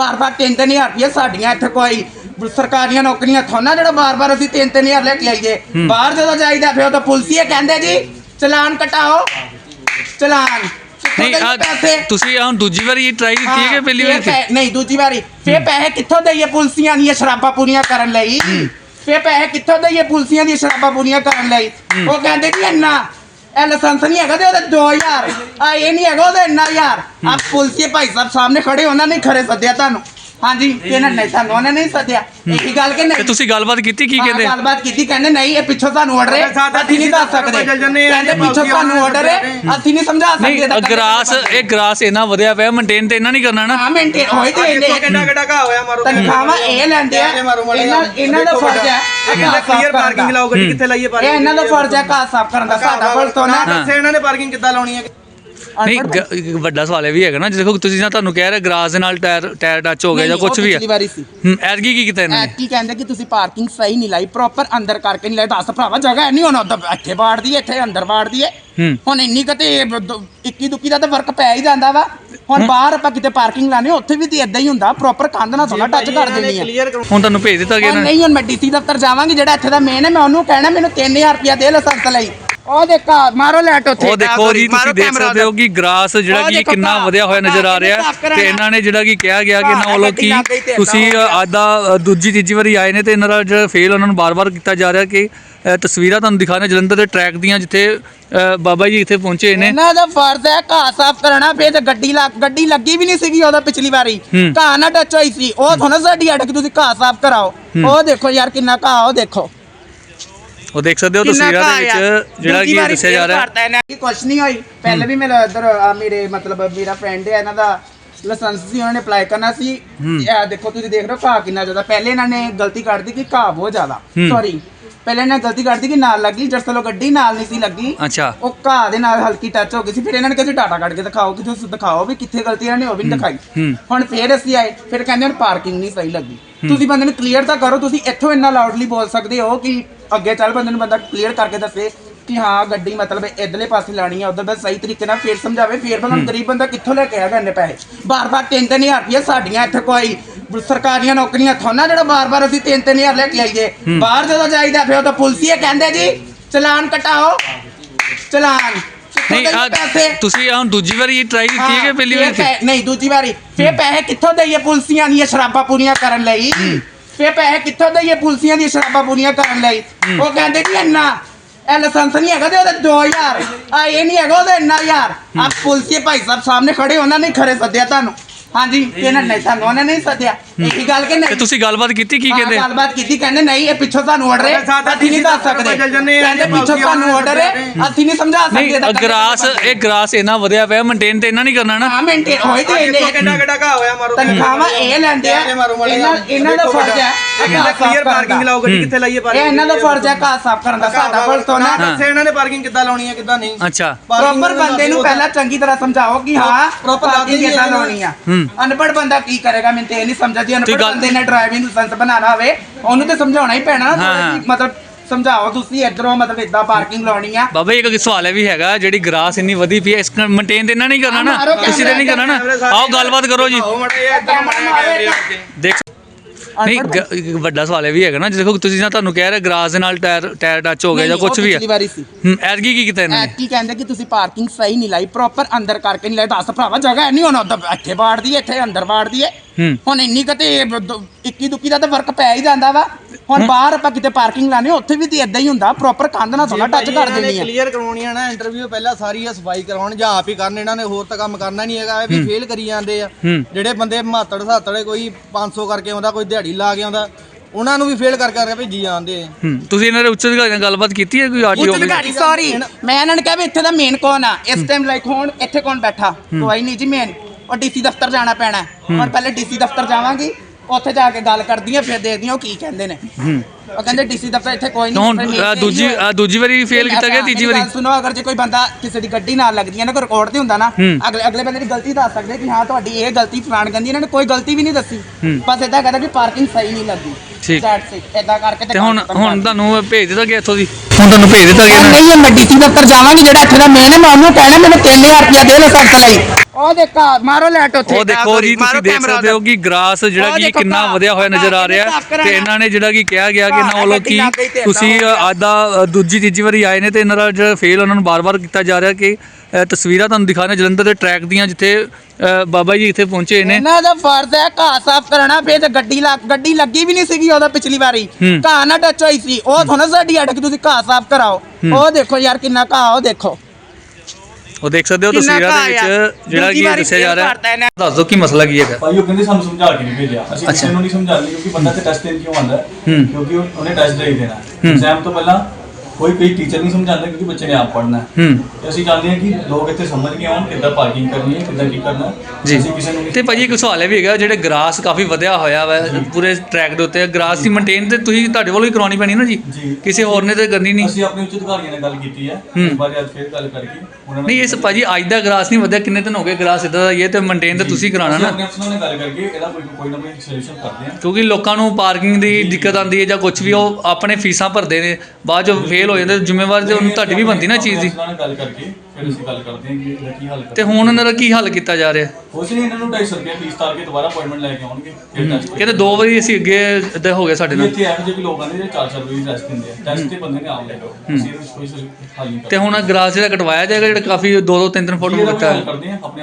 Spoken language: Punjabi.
ਬਾਰ-ਬਾਰ 3-3000 ਰੁਪਏ ਸਾਡੀਆਂ ਇੱਥੇ ਕੋਈ ਸਰਕਾਰੀਆਂ ਨੌਕਰੀਆਂ ਥੋਨਾ ਜਿਹੜਾ ਬਾਰ-ਬਾਰ ਅਸੀਂ 3-3000 ਲੈ ਕੇ ਆਈਏ। ਬਾਹਰ ਜਦੋਂ ਜਾਈਦਾ ਫਿਰ ਉਹ ਤਾਂ ਪੁਲਿਸੀਏ ਕਹਿੰਦੇ ਜੀ ਚਲਾਨ ਕਟਾਓ। ਚਲਾਨ। ਨਹੀਂ ਤੁਸੀਂ ਹੁਣ ਦੂਜੀ ਵਾਰੀ ਟਰਾਈ ਕੀਤੀ ਹੈ ਕਿ ਪਹਿਲੀ ਵਾਰੀ ਕੀਤੀ? ਨਹੀਂ ਦੂਜੀ ਵਾਰੀ। ਫੇਰ ਪੈਸੇ ਕਿੱਥੋਂ ਦਈਏ ਪੁਲਸੀਆਂ ਦੀਆਂ ਸ਼ਰਾਬਾਂ ਪੂਰੀਆਂ ਕਰਨ ਲਈ? ਫੇਰ ਪੈਸੇ ਕਿੱਥੋਂ ਦਈਏ ਪੁਲਸੀਆਂ ਦੀਆਂ ਸ਼ਰਾਬਾਂ ਪੂਰੀਆਂ ਕਰਨ ਲਈ? ਉਹ ਕਹਿੰਦੇ ਜੀ ਇੰਨਾ। ਇਹ ਲਾਇਸੈਂਸ ਨਹੀਂ ਹੈਗਾ ਤੇ ਉਹਦੇ 2000 ਆ ਇਹ ਨਹੀਂ ਹੈਗਾ, ਉਹਦੇ ਇੰਨਾ ਯਾਰ ਆ ਪੁਲਸੀਏ ਭਾਈ ਸਾਹਿਬ ਸਾਹਮਣੇ ਖੜੇ, ਉਹਨਾਂ ਨੇ ਖਰੇ ਸੱਦਿਆ ਤੁਹਾਨੂੰ। ਹਾਂਜੀ ਇਹਨਾਂ ਨੇ ਤੁਹਾਨੂੰ ਉਹਨਾਂ ਨੇ ਨਹੀਂ ਸੱਦਿਆ। ਇਹੀ ਗੱਲ ਕਿ ਤੇ ਨਹੀਂ? ਤੁਸੀਂ ਗੱਲਬਾਤ ਕੀਤੀ ਕੀ ਹਾਂ, ਕਹਿੰਦੇ? ਗੱਲਬਾਤ ਕੀਤੀ ਕਹਿੰਦੇ ਨਹੀਂ ਇਹ ਪਿੱਛੋਂ ਸਾਨੂੰ ਆਰਡਰ ਹੈ। ਸਾਡਾ ਅਸੀਂ ਨਹੀਂ ਦੱਸ ਸਕਦੇ। ਆ, ਕਹਿੰਦੇ ਪਿੱਛੋਂ ਸਾਨੂੰ ਆਰਡਰ ਹੈ। ਅਸੀਂ ਨਹੀਂ ਸਮਝਾ ਸਕਦੇ ਨਹੀਂ ਤਾਂ ਗ੍ਰਾਸ ਇਹ ਗ੍ਰਾਸ ਇੰਨਾ ਵਧਿਆ ਪਿਆ ਮੇਨਟੇਨ ਤੇ ਇੰਨਾ ਨਹੀਂ ਕਰਨਾ ਨਾ। ਹਾਂ ਮੇਨਟੇਨ ਹੋਏ ਤੇ ਇਹਨੇ ਕਿੱਡਾ ਕਿੱਡਾ ਘਾ ਹੋਇਆ ਮਾਰੋ। ਤਨਖਾਹਾਂ ਇਹ ਲੈਂਦੇ ਆ। ਇਹਨਾਂ। ਇਹਨਾਂ ਦਾ ਫਰਜ਼ ਹੈ। ਇਹ ਕਹਿੰਦਾ ਕਲੀਅਰ ਪਾਰਕਿੰਗ ਲਾਓ ਗੱਡੀ ਕਿੱਥੇ ਲਾਈਏ ਇਹ ਪਾਰਕਿੰਗ ਇਹਨਾਂ ਦਾ ਫਰਜ਼ ਹੈ ਘਾਹ ਸਾਫ਼ ਕਰਨ ਦਾ। ਸਾਡਾ ਫਰਜ਼ ਤੋਂ ਨਾ ਦੱਸੇ ਇਹਨਾਂ ਨੇ ਪਾਰਕਿੰਗ ਕਿੱਦਾਂ ਲਾਉਣੀ ਹੈ? ਨਹੀਂ ਗ- ਇੱਕ ਵੱਡਾ ਸਵਾਲ ਇਹ ਵੀ ਹੈਗਾ ਨਾ ਦੇਖੋ ਤੁਸੀਂ ਨਾ ਤੁਹਾਨੂੰ ਕਹਿ ਰਹੇ ਗ੍ਰਾਸ ਦੇ ਨਾਲ ਟਾਇਰ ਟਾਇਰ ਟੱਚ ਹੋ ਗਿਆ ਜਾਂ ਕੁਝ ਵੀ ਪਿਛਲੀ ਹੈ ਵਾਰੀ ਸੀ। ਹੂੰ ਐਤਕੀ ਕੀ ਕੀਤਾ ਇਹਨਾਂ? ਨੇ ਐਤਕੀ ਕਹਿੰਦੇ ਕਿ ਤੁਸੀਂ ਪਾਰਕਿੰਗ ਸਹੀ ਨਹੀਂ ਲਾਈ ਪ੍ਰੋਪਰ ਅੰਦਰ ਕਰਕੇ ਨਹੀਂ ਲਾਈ। ਦੱਸ ਭਰਾਵਾ ਜਗ੍ਹਾ ਨਹੀਂ ਹੁਣ ਉੱਧਰ ਇੱਥੇ ਬਾੜ ਦੀ ਇੱਥੇ ਅੰਦਰ ਬਾੜ ਦੀ ਹੂੰ। ਹੁਣ ਇੰਨੀ ਕਤੇ 21 ਦੁੱਕੀ ਦਾ ਤਾਂ ਫ਼ਰਕ ਪੈ ਹੀ ਜਾਂਦਾ ਵਾ। ਹੁਣ ਬਾਹਰ ਆਪਾਂ ਕਿਤੇ ਪਾਰਕਿੰਗ ਲਾਣੇ ਉੱਥੇ ਵੀ ਤੇ ਇਦਾਂ ਹੀ ਹੁੰਦਾ। ਪ੍ਰੋਪਰ ਕੰਧ ਨਾਲ ਥੋੜਾ ਟੱਚ ਕਰ ਦੇਣੀ ਹੈ ਹੁਣ ਤੁਹਾਨੂੰ ਭੇਜ ਦਿੱਤਾ ਗਿਆ ਹੁਣ ਇਹਨਾਂ ਨੇ। ਨਹੀਂ ਹੁਣ ਮੈਂ ਡੀਸੀ ਦਫ਼ਤਰ ਜਾਵਾਂਗੀ ਜਿਹੜਾ ਇੱਥੇ ਦਾ ਮੇਨ ਹੈ ਮੈਂ ਉਹਨੂੰ ਕਹਿਣਾ ਮੈਨੂੰ 3000 ਰੁਪਇਆ ਦੇ ਲਾਇਸੈਂਸ ਲਈ। ਉਹ ਦੇਖਾ ਮਾਰੋ ਲੈਟ ਉੱਥੇ। ਉਹ ਦੇਖੋ ਜੀ ਮਾਰੋ ਤੁਸੀਂ ਦੇਖ ਕੈਮਰਾ ਸਕਦੇ ਹੋ ਕਿ ਗ੍ਰਾਸ ਜਿਹੜਾ ਕਿ ਕਿੰਨਾ ਵਧਿਆ ਹੋਇਆ ਨਜ਼ਰ ਆ ਰਿਹਾ ਤੇ ਇਹਨਾਂ ਨੇ ਜਿਹੜਾ ਕਿ ਕਿਹਾ ਗਿਆ ਕਿ ਇਹਨਾਂ ਵੱਲੋਂ ਕਿ ਤੁਸੀਂ ਏਦਾਂ ਹੋ ਅੱਜ ਦਾ ਅ, ਦੂਜੀ ਤੀਜੀ ਵਾਰੀ ਆਏ ਨੇ ਤੇ ਇਹਨਾਂ ਦਾ ਜਿਹੜਾ ਫੇਲ ਉਹਨਾਂ ਨੂੰ ਬਾਰ-ਬਾਰ ਕੀਤਾ ਜਾ ਰਿਹਾ ਕਿ ਤਸਵੀਰਾਂ ਤੁਹਾਨੂੰ ਦਿਖਾ ਰਹੇ ਜਲੰਧਰ ਦੇ ਟਰੈਕ ਦੀਆਂ ਜਿੱਥੇ ਬਾਬਾ ਜੀ ਇੱਥੇ ਪਹੁੰਚੇ ਨੇ। ਇਹਨਾਂ ਦਾ ਫਰਜ਼ ਹੈ ਘਾਹ ਸਾਫ਼ ਕਰਨਾ ਫੇਰ ਤੇ ਗੱਡੀ ਲੱਗ ਗੱਡੀ ਲੱਗੀ ਵੀ ਨਹੀਂ ਸੀਗੀ ਉਹਦਾ ਪਿਛਲੀ ਵਾਰੀ। ਘਾਹ ਨਾ ਟੱਚ ਹੋਈ ਸੀ। ਉਹ ਥੋੜਾ ਸਾਡੀ ਅਟਕ ਤੁਸੀਂ ਘਾਹ ਸਾਫ਼ ਕਰਾਓ। ਉਹ ਦੇਖੋ ਯਾਰ ਕਿੰਨਾ ਘਾਹ ਉਹ ਦੇਖੋ। ਉਹ ਦੇਖ ਸਕਦੇ ਹੋ ਤਸਵੀਰਾਂ ਦੇ। ਵਿੱਚ ਜਿਹੜਾ ਕਿ ਦੱਸਿਆ ਜਾ ਰਿਹਾ। ਇਹਨਾਂ ਨੇ। ਕੁਛ ਨਹੀਂ ਹੋਈ। ਪਹਿਲੇ ਵੀ ਮੇਰੇ ਇੱਧਰ ਮੇਰੇ ਮਤਲਬ ਮੇਰਾ ਫਰੈਂਡ ਹੈ ਇਹਨਾਂ ਦਾ ਲਾਇਸੈਂਸ ਸੀ ਉਹਨਾਂ ਨੇ ਅਪਲਾਈ ਕਰਨਾ ਸੀ। ਇਹ ਦੇਖੋ ਤੁਸੀਂ ਦੇਖ ਰਹੇ ਹੋ ਘਾਹ ਕਿੰਨਾ ਜ਼ਿਆਦਾ। ਪਹਿਲੇ ਇਹਨਾਂ ਨੇ ਗਲਤੀ ਕੱਢਦੀ ਕਿ ਘਾਹ ਬਹੁਤ ਜ਼ਿਆਦਾ। ਹੂੰ। ਸੌਰੀ ਪਹਿਲੇ ਇਹਨਾਂ ਨੇ ਗਲਤੀ ਕੱਢਦੀ ਕਿ ਨਾਲ ਲੱਗੀ ਜਦ ਚਲੋ ਗੱਡੀ ਨਾਲ ਨਹੀਂ ਸੀ ਲੱਗੀ। ਅੱਛਾ। ਉਹ ਘਾਹ ਦੇ ਨਾਲ ਹਲਕੀ ਟੱਚ ਹੋ ਗਈ ਸੀ। ਫਿਰ ਇਹਨਾਂ ਨੇ ਕਿਹਾ ਡਾਟਾ ਕੱਢ ਕੇ ਦਿਖਾਓ ਕਿ ਤੁਸੀਂ ਦਿਖਾਓ ਵੀ ਕਿੱਥੇ ਗਲਤੀ ਇਹਨਾਂ ਨੇ ਉਹ ਵੀ ਨਹੀਂ ਦਿਖਾਈ। ਹੂੰ। ਹੁਣ ਫੇਰ ਅਸੀਂ ਆਏ। ਫਿਰ ਕਹਿੰਦੇ ਹੁਣ ਪਾਰਕਿੰਗ ਨਹੀਂ ਸਹੀ ਲੱਗੀ। ਤੁਸੀਂ ਬੰਦੇ ਨੂੰ ਕਲੀਅਰ ਤਾਂ ਕਰੋ ਤੁਸੀਂ ਇੱਥੋਂ ਇੰਨਾ ਲਾਊਡਲੀ ਬੋਲ ਸਕਦੇ ਹੋ ਕਿ ਅੱਗੇ ਚੱਲ ਬੰਦੇ ਨੂੰ ਬੰਦਾ ਕਲੀਅਰ ਕਰਕੇ ਦੱਸੇ ਕਿ ਹਾਂ ਗੱਡੀ ਮਤਲਬ ਇਧਰਲੇ ਪਾਸੇ ਲਾਣੀ ਆ ਉਧਰ ਦਾ ਸਹੀ ਤਰੀਕੇ ਨਾਲ ਫੇਰ ਸਮਝਾਵੇ ਫੇਰ ਬੰਦਾ ਗਰੀਬ ਬੰਦਾ ਕਿੱਥੋਂ ਲੈ ਕੇ ਆਏਗਾ ਇੰਨੇ ਪੈਸੇ? ਬਾਰ-ਬਾਰ 3-3000 ਰੁਪਏ ਸਾਡੀਆਂ ਇੱਥੇ ਕੋਈ ਸਰਕਾਰੀਆਂ ਨੌਕਰੀਆਂ ਥੋਨਾ ਜਿਹੜਾ ਬਾਰ-ਬਾਰ ਅਸੀਂ 3-3000 ਲੈ ਕੇ ਆਈਏ। ਬਾਹਰ ਜਦੋਂ ਜਾਈਦਾ ਫਿਰ ਉਹ ਤਾਂ ਪੁਲਿਸੀਏ ਕਹਿੰਦੇ ਜੀ ਚਲਾਨ ਕਟਾਓ। ਚਲਾਨ। ਨਹੀਂ ਤੁਸੀਂ ਹੁਣ ਦੂਜੀ ਵਾਰੀ ਟਰਾਈ ਕੀਤੀ ਹੈ ਕਿ ਪਹਿਲੀ ਵਾਰੀ ਨਹੀਂ ਦੂਜੀ ਵਾਰੀ। ਫੇਰ ਪੈਸੇ ਕਿੱਥੋਂ ਦਈਏ ਪੁਲਸੀਆਂ ਦੀਆਂ ਸ਼ਰਾਬਾਂ ਪੂਰੀਆਂ ਕਰਨ ਲਈ? ਫੇਰ ਪੈਸੇ ਕਿੱਥੋਂ ਦਈਏ ਪੁਲਸੀਆਂ ਦੀਆਂ ਸ਼ਰਾਬਾਂ ਪੂਰੀਆਂ ਕਰਨ ਲਈ? ਉਹ ਕਹਿੰਦੇ ਜੀ ਇੰਨਾ ਇਹ ਲਾਇਸੈਂਸ ਨਹੀਂ ਹੈਗਾ ਤੇ ਉਹਦੇ 2000 ਆ ਇਹ ਨਹੀਂ ਹੈਗਾ ਉਹਦੇ ਇੰਨਾ ਯਾਰ ਆ ਪੁਲਸੀਏ ਭਾਈ ਸਾਹਿਬ ਸਾਹਮਣੇ ਖੜੇ ਉਹਨਾਂ ਨੇ ਖਰੇ ਸੱਦਿਆ ਤੁਹਾਨੂੰ। ਹਾਂਜੀ ਇਹਨਾਂ ਨੇ ਤੁਹਾਨੂੰ ਉਹਨਾਂ ਨੇ ਨਹੀਂ ਸੱਦਿਆ। ਇਹੀ ਗੱਲ ਕਿ ਤੇ ਨਹੀਂ ਤੁਸੀਂ ਗੱਲਬਾਤ ਕੀਤੀ ਕੀ ਹਾਂ, ਕਹਿੰਦੇ? ਗੱਲਬਾਤ ਕੀਤੀ ਕਹਿੰਦੇ ਨਹੀਂ ਇਹ ਪਿੱਛੋਂ ਸਾਨੂੰ ਆਰਡਰ ਹੈ। ਸਾਡਾ ਅਸੀਂ ਨਹੀਂ ਦੱਸ ਸਕਦੇ। ਚੱਲ ਜੰਨੇ ਆ, ਕਹਿੰਦੇ ਪਿੱਛੋਂ ਸਾਨੂੰ ਆਰਡਰ ਹੈ। ਅਸੀਂ ਨਹੀਂ ਸਮਝਾ ਸਕਦੇ ਨਹੀਂ ਤਾਂ ਗ੍ਰਾਸ ਇਹ ਗ੍ਰਾਸ ਇੰਨਾ ਵਧਿਆ ਪਿਆ ਮੇਨਟੇਨ ਤੇ ਇੰਨਾ ਨਹੀਂ ਕਰਨਾ ਨਾ। ਹਾਂ ਮੇਨਟੇਨ ਹੋਏ ਤੇ ਇਹਨੇ ਕਿੱਡਾ ਕਿੱਡਾ ਘਾ ਹੋਇਆ ਮਾਰੋ। ਤਨਖਾਹਾਂ ਇਹ ਲੈਂਦੇ ਆ। ਇਹਨਾਂ। ਇਹਨਾਂ ਦਾ ਫਰਜ਼ ਹੈ। ਇਹ ਕਹਿੰਦਾ ਕਲੀਅਰ ਪਾਰਕਿੰਗ ਲਾਓ ਗੱਡੀ ਕਿੱਥੇ ਲਾਈਏ ਇਹ ਪਾਰਕਿੰਗ ਇਹਨਾਂ ਦਾ ਫਰਜ਼ ਹੈ ਘਾਹ ਸਾਫ਼ ਕਰਨ ਦਾ ਸਾਡਾ ਫਰਜ਼ ਤੋਂ ਨਾ ਦੱਸੇ ਇਹਨਾਂ ਨੇ ਪਾਰਕਿੰਗ ਕਿੱਦਾਂ ਲਾਉਣੀ ਹੈ ਕਿੱਦਾਂ ਨਹੀਂ। ਅੱਛਾ। ਪ੍ਰੋਪਰ ਬੰਦੇ ਨੂੰ ਪਹਿਲਾਂ ਚੰਗੀ ਤਰ੍ਹਾਂ ਸਮਝਾਓ ਕਿ ਹਾਂ Proper ਪਾਰਕਿੰਗ ਦੱਸ ਕਿੱਦਾਂ ਦਿਓ ਲਾਉਣੀ ਆ। ਹੂੰ। ਅਨਪੜ੍ਹ ਬੰਦਾ ਕੀ ਕਰੇਗਾ ਮੈਨੂੰ ਤੇ ਇਹ ਨਹੀਂ ਸਮਝਾ ਜੀ ਤੁਸੀਂ ਅਨਪੜ੍ਹ ਗੱਲ- ਬੰਦੇ ਨੇ ਡਰਾਈਵਿੰਗ ਲਾਇਸੈਂਸ ਬਣਾਉਣਾ ਹੋਵੇ ਉਹਨੂੰ ਤੇ ਸਮਝਾਉਣਾ ਹੀ ਪੈਣਾ ਨਾ ਹਾਂ, ਥੋੜ੍ਹਾ ਹਾਂ। ਜਿਹੀ, ਮਤਲਬ ਸਮਝਾਓ ਤੁਸੀਂ ਇਧਰੋਂ ਮਤਲਬ ਇਦਾਂ ਪਾਰਕਿੰਗ ਲਾਉਣੀ ਆ। ਬਾਬਾ ਜੀ, ਇੱਕ ਸਵਾਲ ਇਹ ਵੀ ਹੈਗਾ ਜਿਹੜੀ ਗ੍ਰਾਸ ਇੰਨੀ ਵਧੀ ਪਈ ਹੈ ਇਸ ਮੇਨਟੇਨ ਤੇ ਇੰਨਾ ਨਹੀਂ ਕਰਨਾ ਨਾ ਮਾਰੋ ਤੁਸੀਂ ਤੇ ਨਹੀਂ ਕਰਨਾ ਨਾ। ਆਓ ਗੱਲਬਾਤ ਕਰੋ ਜੀ। ਆਓ ਮਾੜਾ ਜਿਹਾ ਇੱਧਰ ਮਾੜਾ ਜਿਹਾ ਕੈਮਰੇ ਅੱਗੇ ਦੇਖ। ਨਹੀਂ ਗ- ਇੱਕ ਵੱਡਾ ਸਵਾਲ ਇਹ ਵੀ ਹੈਗਾ ਨਾ ਦੇਖੋ ਤੁਸੀਂ ਨਾ ਤੁਹਾਨੂੰ ਕਹਿ ਰਹੇ ਗ੍ਰਾਸ ਦੇ ਨਾਲ ਟਾਇਰ ਟਾਇਰ ਟੱਚ ਹੋ ਗਿਆ ਜਾਂ ਕੁਝ ਵੀ ਪਿਛਲੀ ਹੈ ਵਾਰੀ ਸੀ। ਹੂੰ ਐਤਕੀ ਕੀ ਕੀਤਾ ਇਹਨਾਂ? ਨੇ ਐਤਕੀ ਕਹਿੰਦੇ ਕਿ ਤੁਸੀਂ ਪਾਰਕਿੰਗ ਸਹੀ ਨਹੀਂ ਲਾਈ ਪ੍ਰੋਪਰ ਅੰਦਰ ਕਰਕੇ ਨਹੀਂ ਲਾਈ। ਦੱਸ ਭਰਾਵਾ ਜਗ੍ਹਾ ਨਹੀਂ ਹੁਣ ਉੱਧਰ ਇੱਥੇ ਬਾੜ ਦੀ ਇੱਥੇ ਅੰਦਰ ਬਾੜ ਦੀ ਹੂੰ। ਹੁਣ ਇੰਨੀ ਕਤੇ 21 ਦੁੱਕੀ ਦਾ ਤਾਂ ਫ਼ਰਕ ਪੈ ਹੀ ਜਾਂਦਾ ਵਾ। ਹੁਣ ਬਾਹਰ ਆਪਾਂ ਕਿਤੇ ਪਾਰਕਿੰਗ ਲਾਣੇ ਉੱਥੇ ਵੀ ਤੇ ਇਦਾਂ ਹੀ ਹੁੰਦਾ ਪ੍ਰੋਪਰ ਕੰਧ ਨਾਲ ਥੋੜਾ ਟੱਚ ਕਰ ਦੇਣੀ ਹੈ ਕਲੀਅਰ ਕਰਵਾਉਣੀਆਂ ਨਾ ਇੰਟਰਵਿਊ ਪਹਿਲਾਂ ਸਾਰੀ ਆ ਸਫ਼ਾਈ ਕਰਵਾਉਣ ਜਾਂ ਆਪ ਹੀ ਕਰਨ ਇਹਨਾਂ ਨੇ ਹੋਰ ਤਾਂ ਕੰਮ ਕਰਨਾ ਨਹੀਂ ਹੈਗਾ ਇਹ ਵੀ ਫੇਲ ਕਰੀ ਜਾਂਦੇ ਆ। ਜਿਹੜੇ ਬੰਦੇ ਮਾਤੜ ਸਾਤੜੇ ਕੋਈ 500 ਕਰਕੇ ਆਉਂਦਾ ਕੋਈ ਦਿਹਾੜੀ ਲਾ ਕੇ ਆਉਂਦਾ ਉਹਨਾਂ ਨੂੰ ਵੀ ਫੇਲ ਕਰ ਕਰਕੇ ਭੇਜੀ ਜਾਂਦੇ ਹੂੰ। ਤੁਸੀਂ ਇਹਨਾਂ ਦੇ ਉੱਚ ਅਧਿਕਾਰੀਆਂ ਨਾਲ ਗੱਲਬਾਤ ਕੀਤੀ ਹੈ ਕੋਈ ਆਰਟੀਓ ਉੱਚ ਅਧਿਕਾਰੀ ਸੌਰੀ ਮੈਂ ਇਹਨਾਂ ਨੂੰ ਕਿਹਾ ਵੀ ਇੱਥੇ ਦਾ ਮੇਨ ਕੌਣ ਆ? ਇਸ ਟਾਈਮ ਲਾਈਕ ਹੁਣ ਇੱਥੇ ਕੌਣ ਬੈਠਾ? ਕੋਈ ਨਹੀਂ ਜੀ ਮੇਨ ਉਹ ਡੀਸੀ ਦਫ਼ਤਰ ਜਾਣਾ ਪੈਣਾ। ਹੁਣ ਪਹਿਲੇ ਡੀਸੀ ਦਫ਼ਤਰ ਜਾਵਾਂਗੀ। ਉੱਥੇ ਜਾ ਕੇ ਗੱਲ ਕਰਦੀ ਆ ਫਿਰ ਦੇਖਦੀ ਆ ਉਹ ਕੀ ਕਹਿੰਦੇ ਨੇ। ਹੂੰ। ਉਹ ਕਹਿੰਦੇ ਡੀਸੀ ਦਫ਼ਤਰ ਇੱਥੇ ਕੋਈ ਤਾਂ ਨਹੀਂ ਹੁਣ ਫਿਰ ਦੂਜੀ। ਆਹ ਦੂਜੀ ਵਾਰੀ ਫੇਲ ਕੀਤਾ ਗਿਆ ਤੀਜੀ ਮੇਰੀ ਵਾਰੀ। ਗੱਲ ਸੁਣੋ ਅਗਰ ਜੇ ਕੋਈ ਬੰਦਾ ਕਿਸੇ ਦੀ ਗੱਡੀ ਨਾਲ ਲੱਗਦੀ ਹੈ ਨਾ ਕੋਈ ਰਿਕਾਰਡ ਤੇ ਹੁੰਦਾ ਨਾ ਹੂੰ। ਅਗਲੇ ਅਗਲੇ ਬੰਦੇ ਦੀ ਗਲਤੀ ਦੱਸ ਸਕਦੇ ਕਿ ਹਾਂ ਤੁਹਾਡੀ ਇਹ ਗਲਤੀ ਫਲਾਣ ਕਹਿੰਦੀ ਇਹਨਾਂ ਨੇ ਕੋਈ ਗਲਤੀ ਵੀ ਨਹੀਂ ਦੱਸੀ। ਹੂੰ। ਬਸ ਇਦਾਂ ਕਹਿੰਦਾ ਕਿ ਪਾਰਕਿੰਗ ਸਹੀ ਨਹੀਂ ਲੱਗੀ। ਠੀਕ। ਏਦਾਂ ਕਰਕੇ ਤੇ ਹੁਣ ਕੰਮ ਹੁਣ ਤੁਹਾਨੂੰ ਭੇਜ ਦਿੱਤਾ ਗਿਆ ਇੱਥੋਂ ਦੀ। ਹੁਣ ਤੁਹਾਨੂੰ ਭੇਜ ਦਿੱਤਾ ਗਿਆ ਨਹੀਂ ਮੈਂ। ਡੀਸੀ ਦਫ਼ਤਰ ਜਾਵਾਂਗੀ ਜਿਹੜਾ ਇੱਥੇ ਦਾ ਮੇਨ ਹੈ ਮੈਂ ਉਹਨੂੰ ਕਹਿਣਾ ਮੈਨੂੰ 3000 ਰੁਪਇਆ ਦੇ ਲਾਇਸੈਂਸ ਲਈ। ਉਹ ਦੇਖਾ ਮਾਰੋ ਲੈਟ ਉੱਥੇ। ਉਹ ਦੇਖੋ ਜੀ ਤੁਸੀਂ ਦੇਖ ਸਕਦੇ ਹੋ ਕਿ ਗ੍ਰਾਸ ਜਿਹੜਾ ਕਿ ਕਿੰਨਾ ਵਧਿਆ ਹੋਇਆ ਨਜ਼ਰ ਆ ਰਿਹਾ ਤੇ ਇਹਨਾਂ ਨੇ ਜਿਹੜਾ ਕਿ ਕਿਹਾ ਗਿਆ ਕਿ ਇਹਨਾਂ ਵੱਲੋਂ ਕਿ ਤੁਸੀਂ ਏਦਾਂ ਹੋ ਅੱਜ ਦਾ ਅ, ਦੂਜੀ ਤੀਜੀ ਵਾਰੀ ਆਏ ਨੇ ਤੇ ਇਹਨਾਂ ਦਾ ਜਿਹੜਾ ਫੇਲ ਉਹਨਾਂ ਨੂੰ ਬਾਰ-ਬਾਰ ਕੀਤਾ ਜਾ ਰਿਹਾ ਕਿ ਤਸਵੀਰਾਂ ਤੁਹਾਨੂੰ ਦਿਖਾਣੇ ਜਲੰਧਰ ਦੇ ਟਰੈਕ ਦੀਆਂ ਜਿੱਥੇ ਬਾਬਾ ਜੀ ਇੱਥੇ ਪਹੁੰਚੇ ਨੇ। ਇਹਨਾਂ ਦਾ ਫਰਜ਼ ਹੈ ਘਾਹ ਸਾਫ਼ ਕਰਨਾ ਫਿਰ ਤੇ ਗੱਡੀ ਲੱਗ ਗੱਡੀ ਲੱਗੀ ਵੀ ਨਹੀਂ ਸੀਗੀ ਉਹਦਾ ਪਿਛਲੀ ਵਾਰੀ। ਘਾਹ ਨਾ ਟੱਚ ਹੋਈ ਸੀ। ਉਹ ਥੋੜਾ ਸਾਡੀ ਅਟਕ ਤੁਸੀਂ ਘਾਹ ਸਾਫ਼ ਕਰਾਓ। ਉਹ ਦੇਖੋ ਯਾਰ ਕਿੰਨਾ ਘਾਹ ਉਹ ਦੇਖੋ। ਉਹ ਦੇਖ ਸਕਦੇ ਹੋ ਕਿੰਨਾ ਤਸਵੀਰਾਂ ਘਾਹ ਦੇ ਆ। ਵਿੱਚ ਜਿਹੜਾ ਦੂਜੀ ਕਿ ਵਾਰੀ ਦੱਸਿਆ ਜਾ ਰਿਹਾ ਕਰਤਾ ਇਹਨੇ। ਦੱਸ ਦਿਓ ਕੀ ਮਸਲਾ ਕੀ ਹੈਗਾ ਭਾਈ ਉਹ ਕਹਿੰਦੇ ਸਾਨੂੰ ਸਮਝਾ ਕੇ ਨਹੀਂ ਭੇਜਿਆ ਅਸੀਂ ਅੱਛਾ। ਕਿਸੇ ਨੂੰ ਨਹੀਂ ਸਮਝਾਉਂਦੇ ਕਿਉਂਕਿ ਬੰਦਾ ਤੇ ਟੈਸਟ ਦੇਣ ਕਿਉਂ ਆਉਂਦਾ ਹੈ? ਹੂੰ। ਕਿਉਂਕਿ ਉਹ- ਉਹਨੇ ਟੈਸਟ ਦੇ ਹੀ ਦੇਣਾ ਹੂੰ। ਐਗਜ਼ਾਮ ਤੋਂ ਪਹਿਲਾਂ ਕੋਈ ਕੋਈ ਟੀਚਰ ਨਹੀਂ ਸਮਝਾਉਂਦਾ ਕਿਉਂਕਿ ਬੱਚੇ ਨੇ ਆਪ ਪੜ੍ਹਨਾ ਹੈ। ਹੂੰ। ਤੇ ਅਸੀਂ ਚਾਹੁੰਦੇ ਹਾਂ ਕਿ ਲੋਕ ਇੱਥੇ ਸਮਝ ਕੇ ਆਉਣ ਕਿੱਦਾਂ ਪਾਰਕਿੰਗ ਕਰਨੀ ਹੈ ਕਿੱਦਾਂ ਕੀ ਕਰਨਾ ਹੈ। ਜੀ। ਅਸੀਂ ਕਿਸੇ ਨੂੰ ਤੇ ਭਾਜੀ ਇੱਕ ਸਵਾਲ ਇਹ ਵੀ ਹੈਗਾ ਜਿਹੜੇ ਗ੍ਰਾਸ ਕਾਫੀ ਵਧਿਆ ਹੋਇਆ ਵਾ ਪੂਰੇ ਟਰੈਕ ਦੇ ਉੱਤੇ ਗ੍ਰਾਸ ਦੀ ਮੇਨਟੇਨ ਤੇ ਤੁਸੀਂ ਤੁਹਾਡੇ ਵੱਲੋਂ ਹੀ ਕਰਾਉਣੀ ਪੈਣੀ ਨਾ ਜੀ? ਜੀ। ਕਿਸੇ ਹੋਰ ਨੇ ਤੇ ਕਰਨੀ ਨਹੀਂ। ਅਸੀਂ ਆਪਣੇ ਉੱਚ ਅਧਿਕਾਰੀਆਂ ਨਾਲ ਗੱਲ ਕੀਤੀ ਹੈ। ਹੂੰ। ਇਸ ਬਾਰੇ ਅੱਜ ਫਿਰ ਗੱਲ ਕਰਕੇ ਉਹਨਾਂ ਨਹੀਂ ਇਸ ਭਾਜੀ ਅੱਜ ਦਾ ਗ੍ਰਾਸ ਨਹੀਂ ਵਧਿਆ ਕਿੰਨੇ ਦਿਨ ਹੋ ਗਏ ਗ੍ਰਾਸ ਇਦਾਂ ਦਾ ਇਹ ਤੇ ਮੇਨਟੇਨ ਤੇ ਤੁਸੀਂ ਕਰਾਉਣਾ ਅਸੀਂ ਨਾ। ਆਪਣੇ ਅਫਸਰਾਂ ਨਾਲ ਗੱਲ ਕਰਕੇ ਇਹਦਾ ਕੋਈ ਕੋਈ ਨਾ ਕੋਈ ਸੋਲੂਸ਼ਨ ਕਰਦੇ ਹਾਂ। ਕਿਉਂਕਿ ਲੋਕਾਂ ਨੂੰ ਪਾਰਕਿੰਗ ਦੀ ਦਿੱਕਤ ਆਉਂਦੀ ਹੈ ਜਾਂ ਕੁਝ ਵੀ ਉਹ ਆਪਣੇ ਫੀਸਾਂ ਭਰਦੇ ਨੇ ਬਾਅਦ ਚ ਫੇਲ ਹੋ ਜਾਂਦੇ ਜ਼ਿੰਮੇਵਾਰ ਤੇ ਉਹਨੂੰ ਤੁਹਾਡੀ ਵੀ ਬਣਦੀ ਨਾ ਚੀਜ਼ ਦੀ। ਅਫਸਰਾਂ ਨਾਲ ਗੱਲ ਕਰਕੇ ਫਿਰ ਅਸੀਂ ਗੱਲ ਕਰਦੇ ਹਾਂ ਕਿ ਇਹਦਾ ਕੀ ਹੱਲ ਤੇ ਹੁਣ ਇਹਨਾਂ ਦਾ ਕੀ ਹੱਲ ਕੀਤਾ ਜਾ ਰਿਹਾ? ਕੁਛ ਨਹੀਂ ਇਹਨਾਂ ਨੂੰ 250 ਰੁਪਏ ਫੀਸ ਤਾਰ ਕੇ ਦੁਬਾਰਾ ਅਪਾਇੰਟਮੈਂਟ ਲੈ ਕੇ ਆਉਣਗੇ ਫਿਰ ਟੈਸਟ ਕਹਿੰਦੇ ਦੋ ਵਾਰੀ ਅਸੀਂ ਅੱਗੇ ਇਦਾਂ ਹੋ ਗਿਆ ਸਾਡੇ ਨਾਲ। ਇੱਥੇ ਇਹੋ ਜਿਹੇ ਵੀ ਲੋਕ ਆਉਂਦੇ ਜਿਹੜੇ ਚਾਰ ਚਾਰ ਰੁਪਏ ਟੈਸਟ ਦਿੰਦੇ ਆ। ਟੈਸਟ ਤੇ ਬੰਦੇ ਨੇ ਆਮ ਲੈ ਲਓ। ਅਸੀਂ ਇਹਦੇ ਵਿੱਚ ਕੋਈ ਹੱਲ ਨਹੀਂ ਤੇ ਹੁਣ ਗ੍ਰਾਸ ਜਿਹੜਾ ਕਟਵਾਇਆ ਜਾਏਗਾ ਜਿਹੜਾ ਕਾਫੀ ਦੋ ਦੋ ਤਿੰਨ ਤਿੰਨ ਫੁੱਟ ਇਹਦਾ ਹੋ ਕੋਈ ਦਿੱਤਾ ਹੱਲ ਕਰਦੇ ਆ ਆਪਣੇ